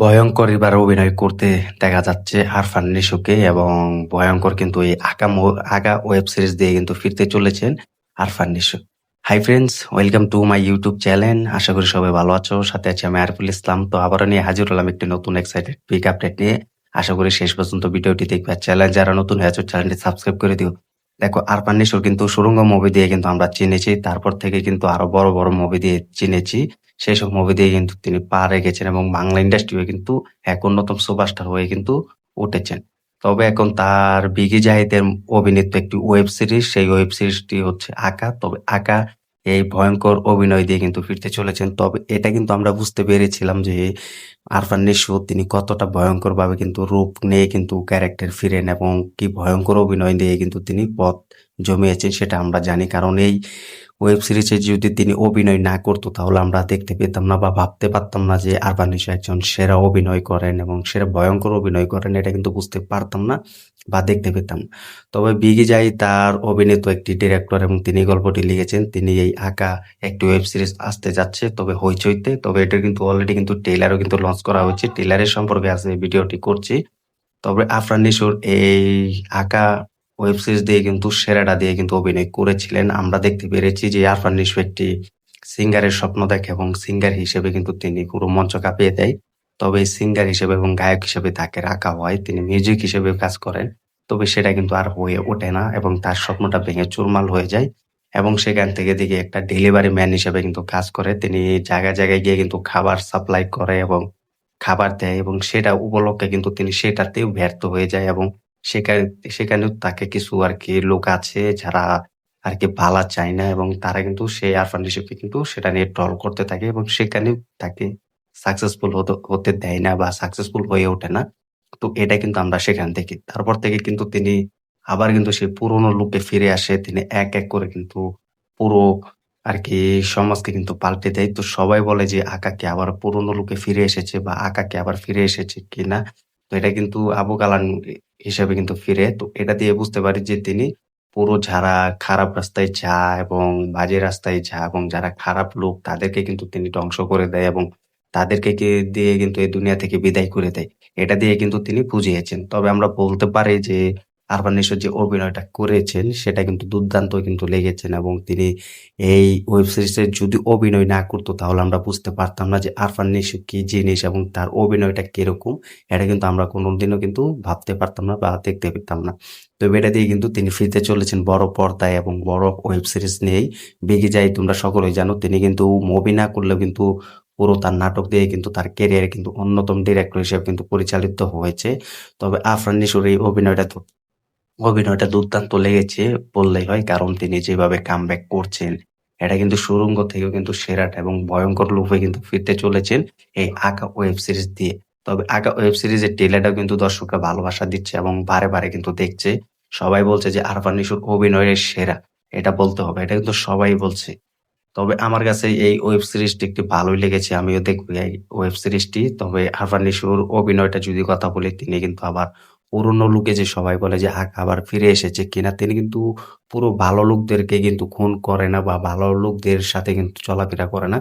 ভয়ঙ্কর এবার অভিনয় করতে দেখা যাচ্ছে আরফান নিশোকে এবং ভয়ঙ্কর কিন্তু এই আকা আগা ওয়েব সিরিজ দিয়ে কিন্তু ফিরতে চলেছেন Arfan Nisho. Hi friends welcome to my YouTube channel আশা করি সবাই ভালো আছো। সাথে আছি আমি আরিফুল ইসলাম। তো আবারও নিয়ে হাজির হলাম একটি নতুন এক্সাইটেড পিক আপডেট নিয়ে। আশা করি শেষ পর্যন্ত ভিডিওটি দেখবে। চ্যানেল যারা নতুন হয়ে আছো চ্যানেলটি সাবস্ক্রাইব করে দিও। দেখো, আরফান নিশোর কিন্তু সুরঙ্গ মুভি দিয়ে কিন্তু আমরা চিনেছি। তারপর থেকে কিন্তু আরও বড় বড় মুভি দিয়ে চিনেছি। সেই সব মুভি দিয়ে কিন্তু তিনি পা রেখেছেন এবং বাংলা ইন্ডাস্ট্রিও কিন্তু এক অন্যতম সুপারস্টার হয়ে কিন্তু উঠেছেন। তবে এখন তার বিগি জাহিদের অভিনীত একটি ওয়েব সিরিজ সেই ওয়েব সিরিজটি হচ্ছে আঁকা। তবে আঁকা এই ভয়ঙ্কর অভিনয় দিয়ে কিন্তু ফিরতে চলেছেন। তবে এটা কিন্তু আমরা বুঝতে পেরেছিলাম যে আরফান নিশো তিনি কতটা ভয়ঙ্কর ভাবে কিন্তু রূপ নিয়ে কিন্তু ক্যারেক্টার ফিরেন এবং কি ভয়ঙ্কর অভিনয় দিয়ে কিন্তু তিনি পথ জমিয়েছেন সেটা আমরা জানি। কারণ এই ওয়েব সিরিজে যদি তিনি অভিনয় না করতো, তাহলে আমরা দেখতে পেতাম না বা ভাবতে পারতাম না যে আরফান নিশো একজন সেরা অভিনয় করেন এবং সেরা ভয়ঙ্কর অভিনয় করেন, এটা কিন্তু বুঝতে পারতাম না বা দেখতে পেতাম তবে বিগি যাই তার অভিনীত একটি ডিরেক্টর এবং তিনি গল্পটি লিখেছেন, তিনি এই আঁকা একটি ওয়েব সিরিজ আসতে যাচ্ছে, তবে হইচইতে, তবে এটা কিন্তু অলরেডি কিন্তু টেইলারও কিন্তু লঞ্চ করা হয়েছে টেইলারের সম্পর্কে আছে ভিডিওটি করছি। তবে আফরান নিশোর এই আঁকা ওয়েব সিরিজ দিয়ে কিন্তু সেরাটা দিয়ে কিন্তু অভিনয় করেছিলেন। আমরা দেখতে পেরেছি যে আরফান নিশো একটি সিঙ্গারের স্বপ্ন দেখে এবং সিঙ্গার হিসেবে কিন্তু তিনি পুরো মঞ্চ কাঁপিয়ে দেয়। তবে সিঙ্গার হিসেবে এবং গায়ক হিসেবে তাকে রাখা হয়। তিনি মিউজিক হিসেবে কাজ করেন। তবে সেটা কিন্তু আর হয়ে ওঠে না এবং তার স্বপ্নটা ভেঙে চুরমাল হয়ে যায় এবং সেখান থেকে দিকে একটা ডেলিভারি ম্যান হিসেবে কিন্তু কাজ করে। তিনি জায়গায় জায়গায় গিয়ে কিন্তু খাবার সাপ্লাই করে এবং খাবার দেয় এবং সেটা উপলক্ষে কিন্তু তিনি সেটাতেও ব্যর্থ হয়ে যায় এবং সেখানে, সেখানেও তাকে কিছু আর কি লোক আছে যারা আর কি ভালা চায় না এবং তারা কিন্তু সেই আরফান কিন্তু সেটা নিয়ে ট্রল করতে থাকে এবং সেখানেও তাকে সাকসেসফুল হতে হতে দেয় না বা সাকসেসফুল হয়ে ওঠে না। তো এটা কিন্তু আমরা সেখান থেকে। তারপর থেকে কিন্তু তিনি আবার কিন্তু সেই পুরোনো লুকে ফিরে আসে। তিনি এক এক করে কিন্তু পুরো আর কি সমাজকে কিন্তু পাল্টে দেয়। তো সবাই বলে যে আকাকে আবার পুরোনো লুকে ফিরে এসেছে বা আকাকে আবার ফিরে এসেছে কিনা? তো এটা কিন্তু আবু কালাম হিসেবে কিন্তু ফিরে। তো এটা দিয়ে বুঝতে পারি যে তিনি পুরো যারা খারাপ রাস্তায় যা এবং বাজে রাস্তায় যা এবং যারা খারাপ লোক, তাদেরকে কিন্তু তিনি ধ্বংস করে দেয় এবং তাদেরকে দিয়ে কিন্তু এই দুনিয়া থেকে বিদায় করে দেয়। এটা দিয়ে কিন্তু তিনি বুঝিয়েছেন। তবে আমরা বলতে পারি যে আরফান নিশো যে অভিনয়টা করেছেন, সেটা কিন্তু দুর্দান্ত কিন্তু লেগেছেন এবং তিনি এই ওয়েব সিরিজে যদি অভিনয় না করতো তাহলে আমরা বুঝতে পারতাম না যে আরফান নিশো কি জিনিস এবং তার অভিনয়টা কীরকম। এটা কিন্তু আমরা কোনোদিনও কিন্তু ভাবতে পারতাম না বা দেখতে পেতাম না। তো এটা দিয়ে কিন্তু তিনি ফিরতে চলেছেন বড় পর্দায় এবং বড় ওয়েব সিরিজ নিয়েই। বেগে যাই তোমরা সকলেই জানো, তিনি কিন্তু মুভি না করলেও কিন্তু পুরো তার নাটক দিয়ে কিন্তু তার ক্যারিয়ারে কিন্তু অন্যতম ডিরেক্টর হিসেবে কিন্তু পরিচালিত হয়েছে। তবে আফরান নিশোর এই অভিনয়টা অভিনয়টা দুর্দান্ত লেগেছে বললেই হয়, কারণ তিনি যেভাবে কামব্যাক করছেন, এটা কিন্তু সুরঙ্গ থেকেও কিন্তু সেরাটা এবং ভয়ঙ্কর লুপে কিন্তু ফিরতে চলেছেন এই আঁকা ওয়েব সিরিজ দিয়ে। তবে আঁকা ওয়েব সিরিজের টেলারটাও কিন্তু দর্শকরা ভালোবাসা দিচ্ছে এবং বারে বারে কিন্তু দেখছে। সবাই বলছে যে আরফান নিশোর অভিনয়ের সেরা, এটা বলতে হবে, এটা কিন্তু সবাই বলছে। তবে আমার কাছে এই ওয়েব সিরিজটি একটু ভালোই লেগেছে, আমিও দেখব এই ওয়েব সিরিজটি। তবে আরফান নিশোর অভিনয়টা যদি কথা বলি, তিনি কিন্তু আবার পুরনো লুকে যে সবাই বলে যে আক আবার ফিরে এসেছে কিনা? তিনি কিন্তু পুরো ভালো লোকদেরকে কিন্তু খুন করে না বা ভালো লোকদের সাথে কিন্তু চলাফেরা করে না।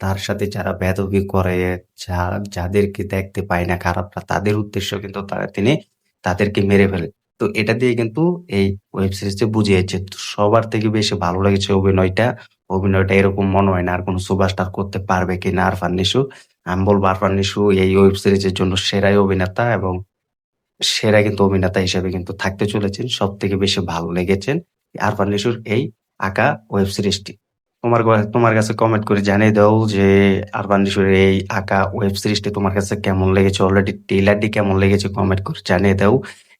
তার সাথে যারা বেদবি করে, যা, যাদেরকে দেখতে পায় না খারাপরা, তাদের উদ্দেশ্য কিন্তু তারা তিনি তাদেরকে মেরে ফেলে। তো এটা দিয়ে কিন্তু এই ওয়েব সিরিজে বুঝিয়েছে। সবার থেকে বেশি ভালো লেগেছে অভিনয়টা। অভিনয়টা এরকম মনে হয় না আর কোনো সুপারস্টার করতে পারবে কিনা আরফান নিশু। আমি বলব আরফান নিশু এই ওয়েব সিরিজের জন্য সেরাই অভিনেতা এবং সেরা কিন্তু অভিনেতা হিসেবে কিন্তু থাকতে চলেছেন সব থেকে বেশি ভালো লেগেছেন আরফান নিশোর এই আঁকা ওয়েব সিরিজটি। তোমার তোমার কাছে কমেন্ট করে জানিয়ে দাও যে আরফান নিশোর এই আঁকা ওয়েব সিরিজটি তোমার কাছে কেমন লেগেছে অলরেডি ট্রেলারটি কেমন লেগেছে কমেন্ট করে জানিয়ে দাও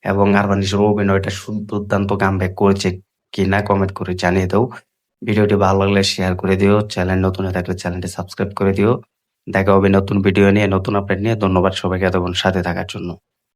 এবং আরফান নিশোর অভিনয়টা দুর্দান্ত কামব্যাক করেছে কিনা কমেন্ট করে জানিয়ে দাও। ভিডিওটি ভালো লাগলে শেয়ার করে দিও চ্যানেল নতুন হয়ে থাকলে চ্যানেলটি সাবস্ক্রাইব করে দিও। দেখা হবে নতুন ভিডিও নিয়ে, নতুন আপডেট নিয়ে। ধন্যবাদ সবাইকে এতক্ষণ সাথে থাকার জন্য।